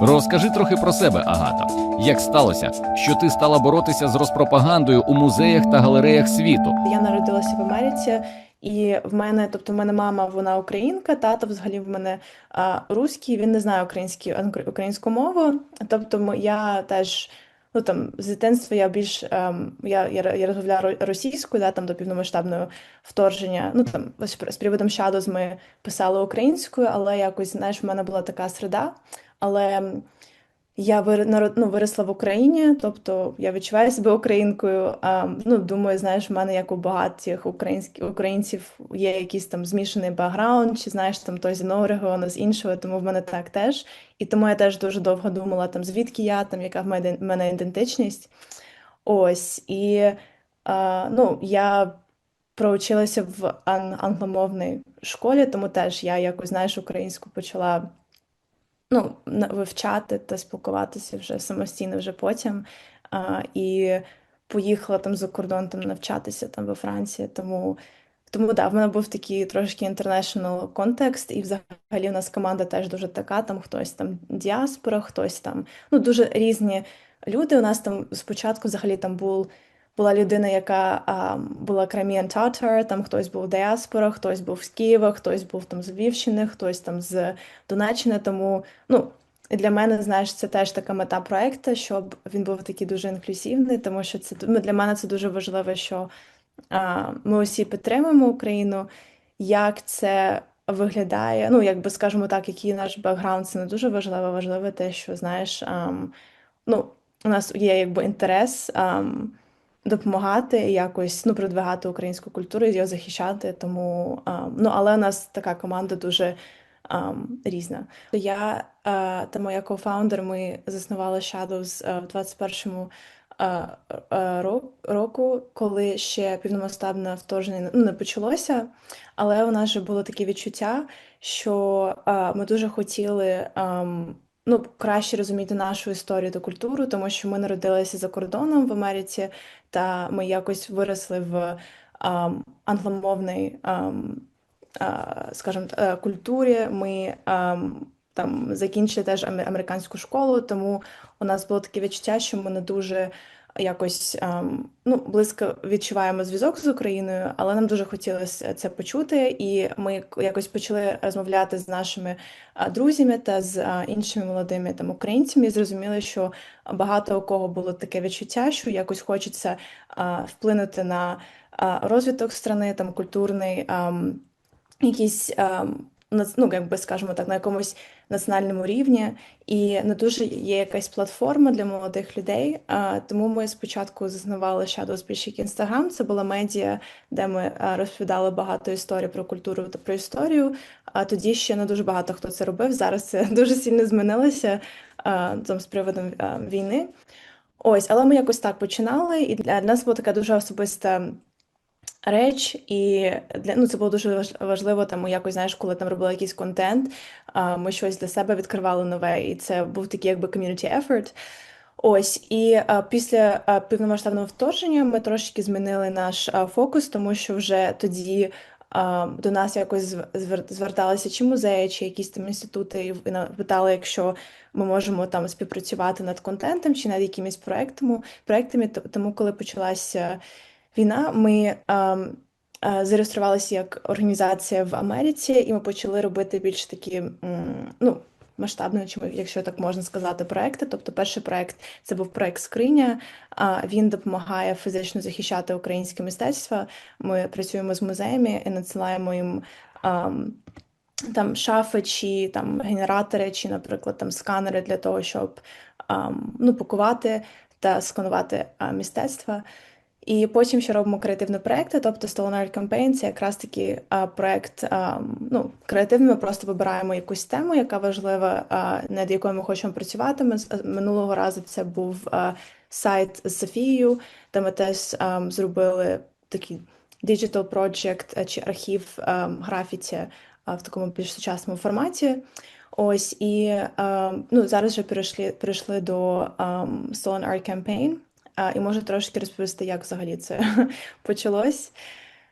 Розкажи трохи про себе, Агата. Як сталося, що ти стала боротися з розпропагандою у музеях та галереях світу? Я народилася в Америці, і в мене, тобто, в мене мама, вона українка, тато взагалі в мене а, руський, він не знає українські, ангр- українську мову. Тобто я теж. Ну там з дитинства я більш ем, я, я, розмовляла російською, да, там до повномасштабного вторгнення. Ну там ось з приводом Shadows ми писали українською, але якось знаєш, в мене була така середа. Але я ну, виросла в Україні, тобто я відчуваю себе українкою. А, ну, думаю, знаєш, в мене як у багатьох українських українців є якийсь там змішаний бекграунд, чи знаєш, там той з одного регіону, з іншого, тому в мене так теж. І тому я теж дуже довго думала, там, звідки я, там, яка в мене, в мене ідентичність. Ось. І а, ну, я проучилася в ан- англомовній школі, тому теж я якось, знаєш, українську почала ну, вивчати та спілкуватися вже самостійно вже потім. А, і поїхала там за кордон там навчатися там во Франції. Тому, тому да, в мене був такий трошки international контекст, і взагалі в нас команда теж дуже така. Там хтось там діаспора, хтось там, ну дуже різні люди. У нас там спочатку взагалі там був. Була людина, яка а, була Crimean Tatar, там хтось був діаспора, хтось був з Києва, хтось був там з Львівщини, хтось там з Донеччини. Тому ну, для мене, знаєш, це теж така мета проекту, щоб він був такий дуже інклюзивний, тому що це ну, для мене це дуже важливо, що а, ми усі підтримуємо Україну. Як це виглядає? Ну, якби скажемо так, який наш бекграунд, це не дуже важливо. Важливо те, що знаєш, ам, ну, у нас є якби інтерес. Ам, допомагати якось ну, продвигати українську культуру і його захищати. Тому ну, але у нас така команда дуже різна. Я та моя кофаундер, ми заснували Shadows в 21-му а, а, року, коли ще повномасштабне вторгнення ну, не почалося. Але у нас же було таке відчуття, що ми дуже хотіли. Ам, Ну, краще розуміти нашу історію та культуру, тому що ми народилися за кордоном в Америці, та ми якось виросли в ам, англомовній, ам, а, скажімо, е, культурі. Ми ам, там закінчили теж аме- американську школу, тому у нас було таке відчуття, що ми не дуже якось ам, ну, близько відчуваємо зв'язок з Україною, але нам дуже хотілося це почути, і ми якось почали розмовляти з нашими друзями та з а, іншими молодими там українцями. І зрозуміли, що багато у кого було таке відчуття, що якось хочеться вплинути на розвиток страни, там культурний, якийсь ам, нац- ну, якби скажемо так, на якомусь національному рівні, і не дуже є якась платформа для молодих людей. Тому ми спочатку заснували Shadows як Instagram. Це була медіа, де ми розповідали багато історій про культуру та про історію. А тоді ще не дуже багато хто це робив. Зараз це дуже сильно змінилося там з приводом війни. Ось, але ми якось так починали, і для нас була така дуже особиста реч, і для ну це було дуже важ- важливо. Там якось знаєш, коли там робили якийсь контент, ми щось для себе відкривали нове, і це був такий якби community effort. Ось, і після повномасштабного вторгнення ми трошки змінили наш фокус, тому що вже тоді до нас якось зв- зверталися чи музеї, чи якісь там інститути, і питали, якщо ми можемо там співпрацювати над контентом чи над якимись проектами. Тому, коли почалася війна, ми ем, е, зареєструвалися як організація в Америці, і ми почали робити більш такі ну, масштабні, чи якщо так можна сказати, проекти. Тобто, перший проект це був проект Скриня. Він допомагає фізично захищати українське мистецтво. Ми працюємо з музеями і надсилаємо їм. ем, Там шафи, чи там генератори, чи, наприклад, там сканери для того, щоб ам, ну, пакувати та сканувати а, мистецтво. І потім ще робимо креативні проекти, тобто Stolen Art Campaign – це якраз таки проект, ну, креативний, ми просто вибираємо якусь тему, яка важлива, над якою ми хочемо працювати. Ми, з- минулого разу це був сайт з Софією, де ми теж зробили такий digital project чи архів графіті в такому більш сучасному форматі. Ось і ну, зараз вже перейшли, перейшли до Stolen Art Campaign. І можу трошки розповісти, як взагалі це почалось.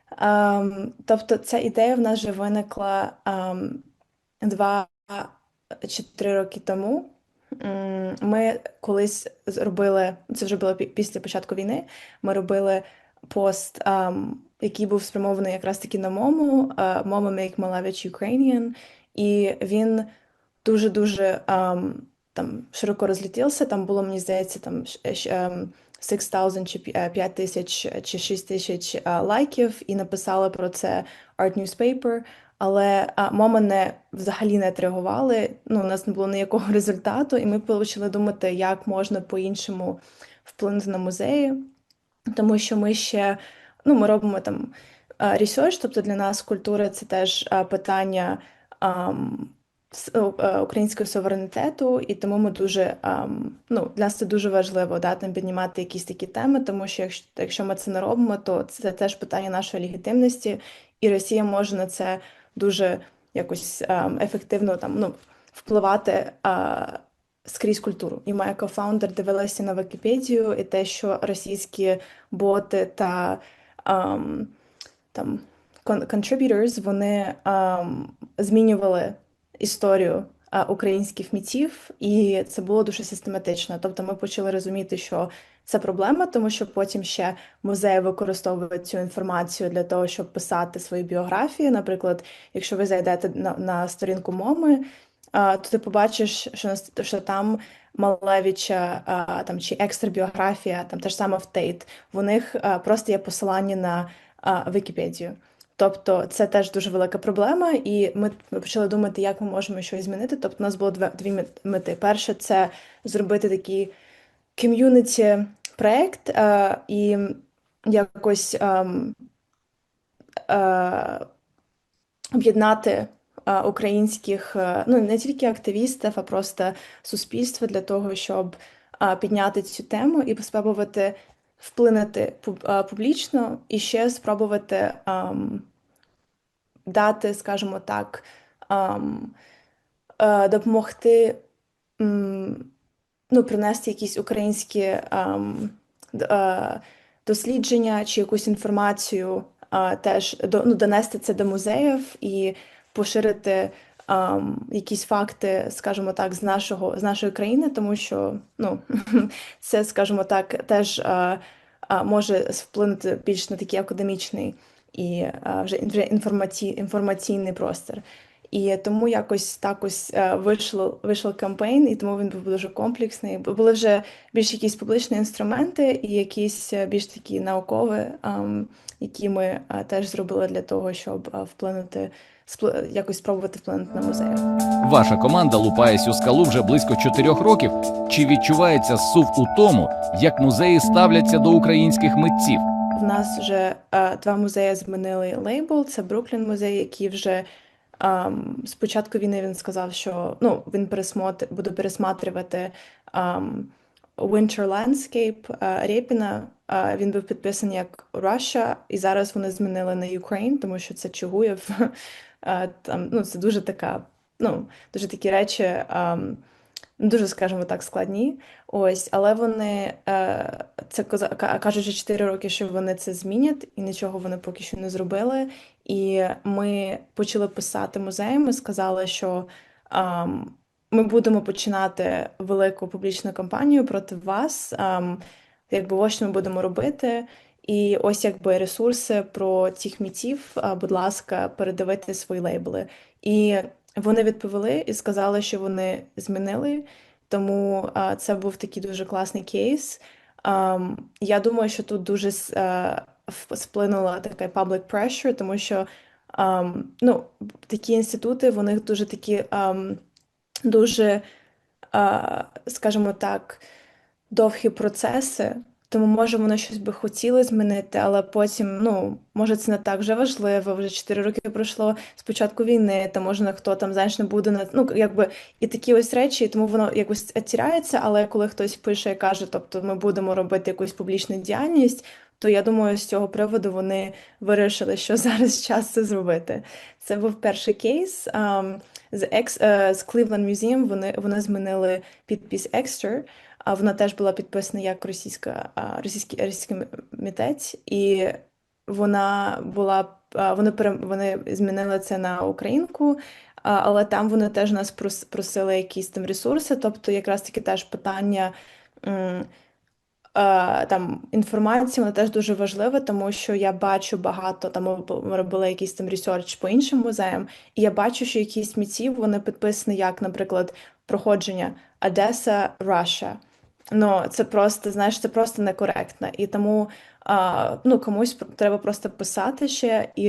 Ам, тобто, ця ідея в нас вже виникла ам, два чи три роки тому. ми колись зробили, це вже було після початку війни. Ми робили пост, ам, який був спрямований якраз таки на мому, а, Mama Make Malevich Ukrainian, і він дуже-дуже ам, там широко розлетівся. Там було, мені здається, там ем, 6000 чи 5 тисяч чи 6 тисяч лайків, і написали про це Art Newspaper. Але мама не взагалі не відреагували. Ну, у нас не було ніякого результату, і ми почали думати, як можна по-іншому вплинути на музеї, тому що ми ще ну, ми робимо там ресерч, тобто для нас культура це теж питання е, українського суверенітету, і тому ми дуже ну, для нас це дуже важливо да, там піднімати якісь такі теми, тому що якщо, якщо ми це не робимо, то це теж питання нашої легітимності, і Росія може на це дуже якось ефективно там, ну, впливати а, скрізь культуру. І моя кофаундер дивилася на Вікіпедію, і те, що російські боти та ам, там кон- contributors, вони ам, змінювали історію українських митців, і це було дуже систематично. Тобто ми почали розуміти, що це проблема, тому що потім ще музеї використовують цю інформацію для того, щоб писати свої біографії. Наприклад, якщо ви зайдете на, на сторінку МОМи, то ти побачиш, що, що там Малевича там, чи екстра біографія, там те ж саме в Тейт, в них просто є посилання на Вікіпедію. Тобто це теж дуже велика проблема, і ми почали думати, як ми можемо щось змінити. Тобто, у нас було дві, мети. Перше, це зробити такий ком'юніті проект е, і якось ем, е, об'єднати е, українських, е, ну не тільки активістів, а просто суспільство для того, щоб е, підняти цю тему і спробувати вплинути е, публічно і ще спробувати ем, дати, скажімо так, ем, е, допомогти м, ну, принести якісь українські ем, е, дослідження чи якусь інформацію, е, теж до, ну, донести це до музеїв і поширити ем, якісь факти, скажімо так, з нашого, з нашої країни, тому що ну, це, скажімо так, теж е, е, може вплинути більш на такий академічний і е, вже, інформаційний простір. І тому якось так ось вийшло, вийшов кампейн, і тому він був дуже комплексний. Були вже більш якісь публічні інструменти і якісь більш такі наукові, які ми теж зробили для того, щоб вплинути, якось спробувати вплинути на музеї. Ваша команда лупає цю скалу вже близько чотирьох років. Чи відчувається сув у тому, як музеї ставляться до українських митців? В нас вже е, два музеї змінили лейбл. Це Бруклін музей, який вже ем, з початку війни він сказав, що ну, він пересмотр, буде пересматрювати ем, Winter Landscape е, Рєпіна. Е, він був підписаний як Russia, і зараз вони змінили на Ukraine, тому що це Чугуєв. Там, ну, це дуже така, ну, дуже такі речі. ем, Дуже, скажімо так, складні. Ось, але вони е, це кажуть вже 4 роки, що вони це змінять, і нічого вони поки що не зробили. І ми почали писати музеям. Ми сказали, що ми будемо починати велику публічну кампанію проти вас. якби ось що ми будемо робити. І ось якби ресурси про цих митців, будь ласка, передавайте свої лейбли. І вони відповіли і сказали, що вони змінили. Тому це був такий дуже класний кейс. Я думаю, що тут дуже сплинула така public pressure, тому що ну, такі інститути, в них дуже такі дуже, скажімо так, довгі процеси. Тому, може, вони щось би хотіли змінити, але потім, ну, може, це не так вже важливо. Вже 4 роки пройшло з початку війни, та може хто там, знаєш, не буде на ну, якби і такі ось речі, тому воно якось тіряється. Але коли хтось пише і каже, тобто ми будемо робити якусь публічну діяльність, то я думаю, з цього приводу вони вирішили, що зараз час це зробити. Це був перший кейс. Ам, з екс з Cleveland Museum вони, вони змінили підпис Extra, а вона теж була підписана як російська, російський, російський м- митець, і вона була вони вони змінили це на українку. але там вони теж нас прос- просили якісь там ресурси, тобто якраз таки теж питання. Там інформація вона теж дуже важлива, тому що я бачу багато там ми робили якийсь там ресерч по іншим музеям, і я бачу, що якісь митців вони підписані як, наприклад, проходження Одеса, Russia. Ну, це просто, знаєш, це просто некоректно. І тому а, ну, комусь треба просто писати ще і.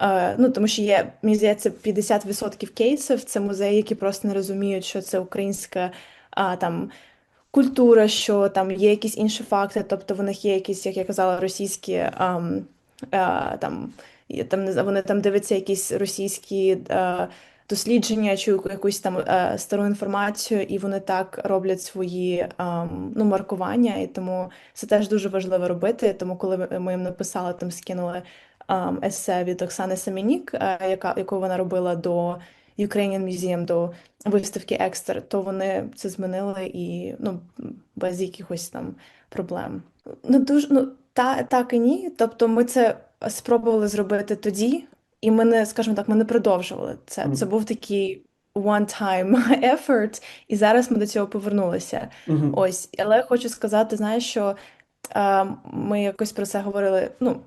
е, Ну, тому що є, мені здається, 50% кейсів це музеї, які просто не розуміють, що це українська а, там культура, що там є якісь інші факти, тобто в них є якісь, як я казала, російські ам, е, там, там вони там дивляться якісь російські е, дослідження чи якусь там е, стару інформацію, і вони так роблять свої ам, ну, маркування, і тому це теж дуже важливо робити. Тому, коли ми їм написали, там скинули ам, есе від Оксани Семенік, е, яка яку вона робила до Ukrainian Museum, до виставки Екстер, то вони це змінили і ну, без якихось там проблем. Ну, дуже, ну, та, так і ні. Тобто ми це спробували зробити тоді, і ми не, скажімо так, ми не продовжували це. Це був такий one-time effort, і зараз ми до цього повернулися. Ось, але хочу сказати, знаєш, що е, ми якось про це говорили, ну,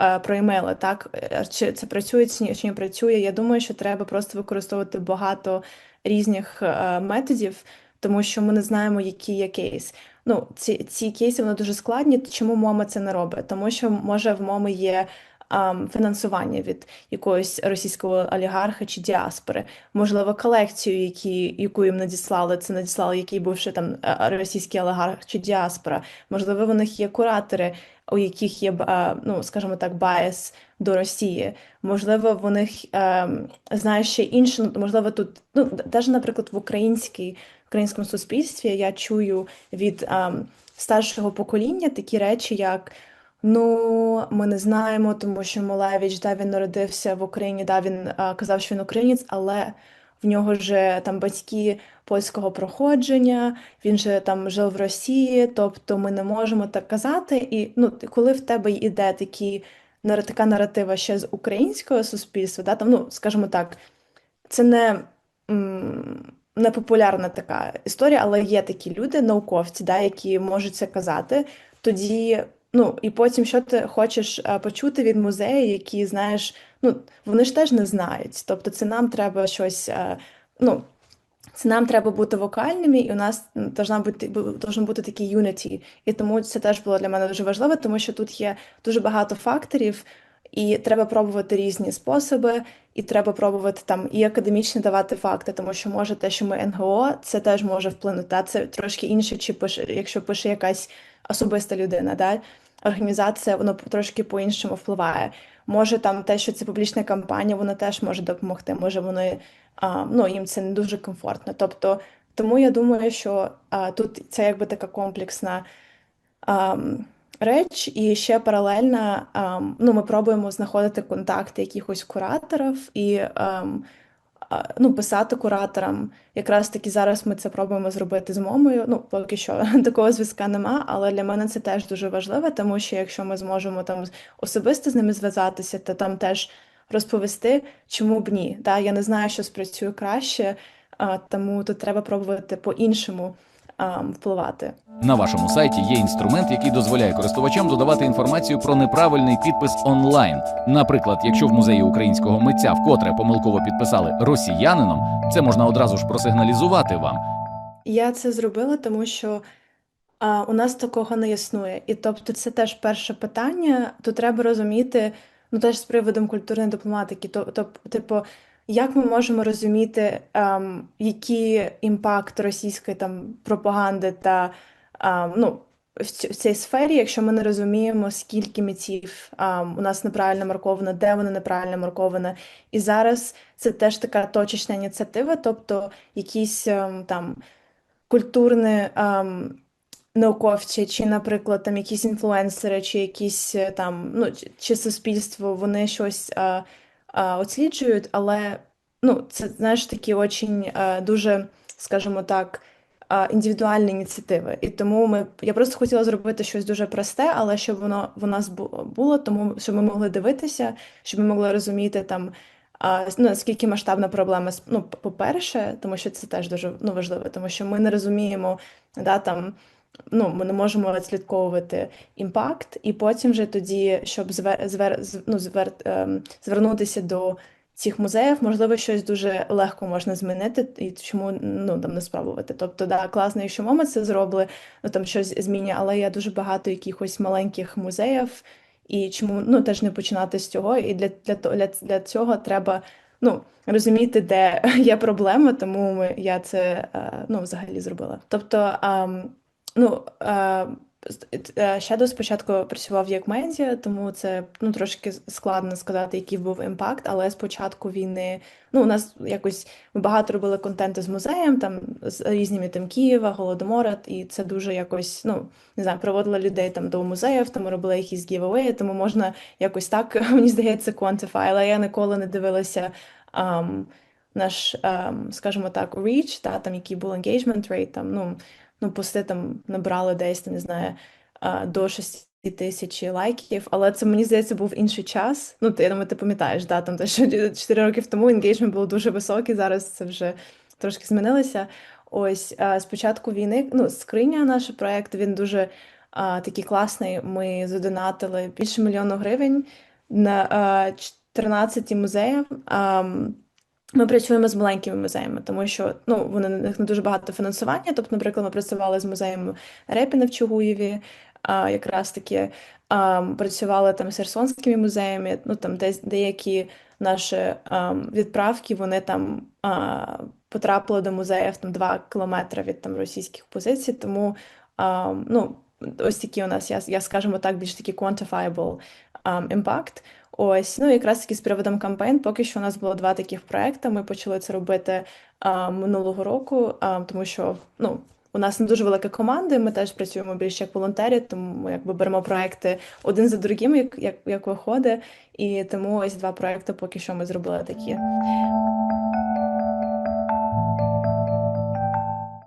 е, про імейли, так? Е, Чи це працює, чи ні, чи не працює. Я думаю, що треба просто використовувати багато різних е, методів, тому що ми не знаємо, який є кейс. Ну, ці, ці кейси вони дуже складні. Чому МОМА це не робить? Тому що може в МОМИ є фінансування від якогось російського олігарха чи діаспори, можливо, колекцію, які, яку їм надіслали, це надіслали який бувши там е, російський олігарх чи діаспора. Можливо, в них є куратори, у яких є е, ну, скажімо так, байс до Росії. Можливо, в них ем, знаєш ще інше, ну, можливо, тут, ну, навіть, наприклад, в українській, українському суспільстві я чую від ем, старшого покоління такі речі, як ну, ми не знаємо, тому що Малевич, да, він народився в Україні, да, він е, казав, що він українець, але в нього ж там батьки польського проходження, він же там жив в Росії, тобто ми не можемо так казати. І ну, коли в тебе йде такі така наратива ще з українського суспільства, да, там, ну, скажімо так, це не, м, не популярна така історія, але є такі люди, науковці, да, які можуть це казати. Тоді, ну, і потім, що ти хочеш е, почути від музею, які, знаєш, ну, вони ж теж не знають. Тобто, це нам треба щось, е, ну, це нам треба бути вокальними, і у нас должна бути бу- должен бути такий unity. І тому це теж було для мене дуже важливо, тому що тут є дуже багато факторів, і треба пробувати різні способи, і треба пробувати там і академічно давати факти, тому що може те, що ми НГО, це теж може вплинути. А це трошки інше, чи пише, якщо пише якась особиста людина, да? Організація, воно трошки по-іншому впливає. Може там те, що це публічна кампанія, воно теж може допомогти. Може вони а, ну, їм це не дуже комфортно. Тобто, тому я думаю, що а, тут це якби така комплексна ам, реч, і ще паралельно ам, ну, ми пробуємо знаходити контакти якихось кураторів і а, ну, писати кураторам. Якраз таки зараз ми це пробуємо зробити з мамою. Ну, поки що такого зв'язка нема, але для мене це теж дуже важливо, тому що якщо ми зможемо там особисто з ними зв'язатися, то там теж розповісти, чому б ні. Да? Я не знаю, що спрацює краще, тому тут треба пробувати по-іншому впливати. На вашому сайті є інструмент, який дозволяє користувачам додавати інформацію про неправильний підпис онлайн. Наприклад, якщо в музеї українського митця вкотре помилково підписали росіянином, це можна одразу ж просигналізувати вам. Я це зробила, тому що а, у нас такого не існує. І тобто це теж перше питання. Тут треба розуміти, ну теж з приводом культурної дипломатики. То, то, типу, як ми можемо розуміти, ем, який імпакт російської там пропаганди та ем, ну, в, ць- в цій сфері, якщо ми не розуміємо, скільки митців ем, у нас неправильно марковано, де вони неправильно марковано. І зараз це теж така точечна ініціатива, тобто якісь ем, там культурні ем, науковці, чи, наприклад, там якісь інфлюенсери, чи якісь е, там, ну, чи, чи суспільство, вони щось е, е, але ну, це, знаєш, такі очень е, дуже, скажімо так, е, індивідуальні ініціативи. І тому ми, я просто хотіла зробити щось дуже просте, але щоб воно в нас було, тому щоб ми могли дивитися, щоб ми могли розуміти там. А, ну, наскільки масштабна проблема, ну, по-перше, тому що це теж дуже ну, важливо, тому що ми не розуміємо, да, там, ну, ми не можемо відслідковувати імпакт, і потім вже тоді, щоб звер, звер, ну, звер, ем, звернутися до цих музеїв, можливо, щось дуже легко можна змінити, і чому ну, там не спробувати. Тобто, да, класно, якщо мама це зробила, ну там щось змінює, але є дуже багато якихось маленьких музеїв, і чому ну теж не починати з цього. І для, для, для, для цього треба ну, розуміти, де є проблема, тому ми, я це е, ну, взагалі зробила. Тобто, ну, е, з- е, Shadow спочатку працював як медіа, тому це ну, трошки складно сказати, який був імпакт, але спочатку війни, ну, у нас якось ми багато робили контенту з музеєм, там з різними там Києва, Голодомора, і це дуже якось, ну, не знаю, приводила людей там до музеїв, тому робили якісь гівавеї, тому можна якось так, мені здається, quantify, але я ніколи не дивилася ам, наш, ам, скажімо так, reach, та, там, який був engagement rate, там, ну, ну, пости там набрали десь, не знаю, до 6 тисяч лайків, але це, мені здається, був інший час. Ну, ти, я думаю, ти пам'ятаєш, да, там, те, що 4 роки тому engagement був дуже високий, зараз це вже трошки змінилося. Ось, а, з початку війни, ну, скриня, наш проект, він дуже а, такий класний. Ми задонатили більше мільйону гривень на а, 14 музеїв. Ам, ми працюємо з маленькими музеями, тому що ну, вони у них не дуже багато фінансування. Тобто, наприклад, ми працювали з музеєм Репіна в Чугуєві, а, якраз таки а, працювали там з Херсонськими музеями. Ну там десь деякі наші а, відправки вони там а, потрапили до музеїв там 2 кілометри від там російських позицій. Тому а, ну, ось такі у нас, я, я скажімо так, більш такі quantifiable а, impact. Ось, ну якраз таки з приводом кампейн, поки що у нас було два таких проекти. Ми почали це робити а, минулого року, а, тому що ну, у нас не дуже велика команда, ми теж працюємо більше як волонтери, тому ми якби беремо проекти один за другим, як, як, як виходить. І тому ось два проекти поки що ми зробили такі.